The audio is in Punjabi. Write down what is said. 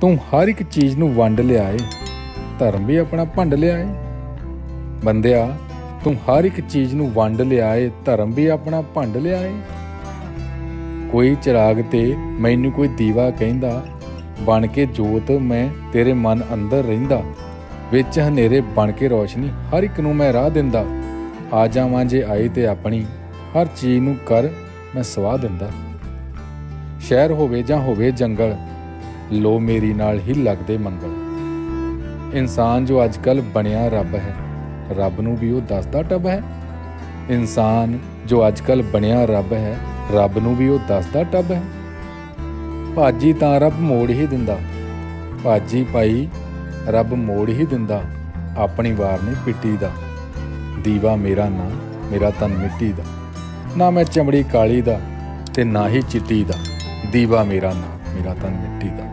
ਤੂੰ ਹਰ ਇੱਕ ਚੀਜ਼ ਨੂੰ ਵੰਡ ਲਿਆ ਏ। ਧਰਮ ਵੀ ਆਪਣਾ ਭੰਡ ਲਿਆ ਏ। ਬੰਦਿਆ, ਤੂੰ ਹਰ ਇੱਕ ਚੀਜ਼ ਨੂੰ ਵੰਡ ਲਿਆ ਏ। ਧਰਮ ਵੀ ਆਪਣਾ ਭੰਡ ਲਿਆ ਏ। ਕੋਈ ਚਿਰਾਗ ਤੇ ਮੈਨੂੰ ਕੋਈ ਦੀਵਾ ਕਹਿੰਦਾ, ਬਣ ਕੇ ਜੋਤ ਮੈਂ ਤੇਰੇ ਮਨ ਅੰਦਰ ਰਹਿੰਦਾ। ਵਿੱਚ ਹਨੇਰੇ ਬਣ ਕੇ ਰੋਸ਼ਨੀ ਹਰ ਇੱਕ ਨੂੰ ਮੈਂ ਰਾਹ ਦਿੰਦਾ। ਆ ਜਾਵਾਂ ਜੇ ਆਈ ਤੇ ਆਪਣੀ ਹਰ ਚੀਜ਼ ਨੂੰ ਕਰ ਮੈਂ ਸਵਾਹ ਦਿੰਦਾ। ਸ਼ਹਿਰ ਹੋਵੇ ਜਾਂ ਹੋਵੇ ਜੰਗਲ ਲੋ ਮੇਰੀ ਨਾਲ ਹੀ ਲੱਗਦੇ ਮੰਗਲ। ਇਨਸਾਨ ਜੋ ਅੱਜਕੱਲ ਬਣਿਆ ਰੱਬ ਹੈ, ਰੱਬ ਨੂੰ ਵੀ ਉਹ ਦੱਸਦਾ ਟੱਬ ਹੈ। ਇਨਸਾਨ ਜੋ ਅੱਜਕੱਲ ਬਣਿਆ ਰੱਬ ਹੈ, ਰੱਬ ਨੂੰ ਵੀ ਉਹ ਦੱਸਦਾ ਟੱਬ ਹੈ। ਭਾਜੀ ਤਾਂ ਰੱਬ ਮੋੜ ਹੀ ਦਿੰਦਾ। ਭਾਜੀ ਪਾਈ ਰੱਬ ਮੋੜ ਹੀ ਦਿੰਦਾ। ਆਪਣੀ ਵਾਰ ਨਹੀਂ ਪਿੱਟੀ ਦਾ। ਦੀਵਾ ਮੇਰਾ ਨਾ, ਮੇਰਾ ਤਨ ਮਿੱਟੀ ਦਾ। ਨਾ ਮੈਂ ਚਮੜੀ ਕਾਲੀ ਦਾ ਤੇ ਨਾ ਹੀ ਚਿੱਟੀ ਦਾ। ਦੀਵਾ ਮੇਰਾ ਨਾ, ਮੇਰਾ ਤਨ ਮਿੱਟੀ ਦਾ।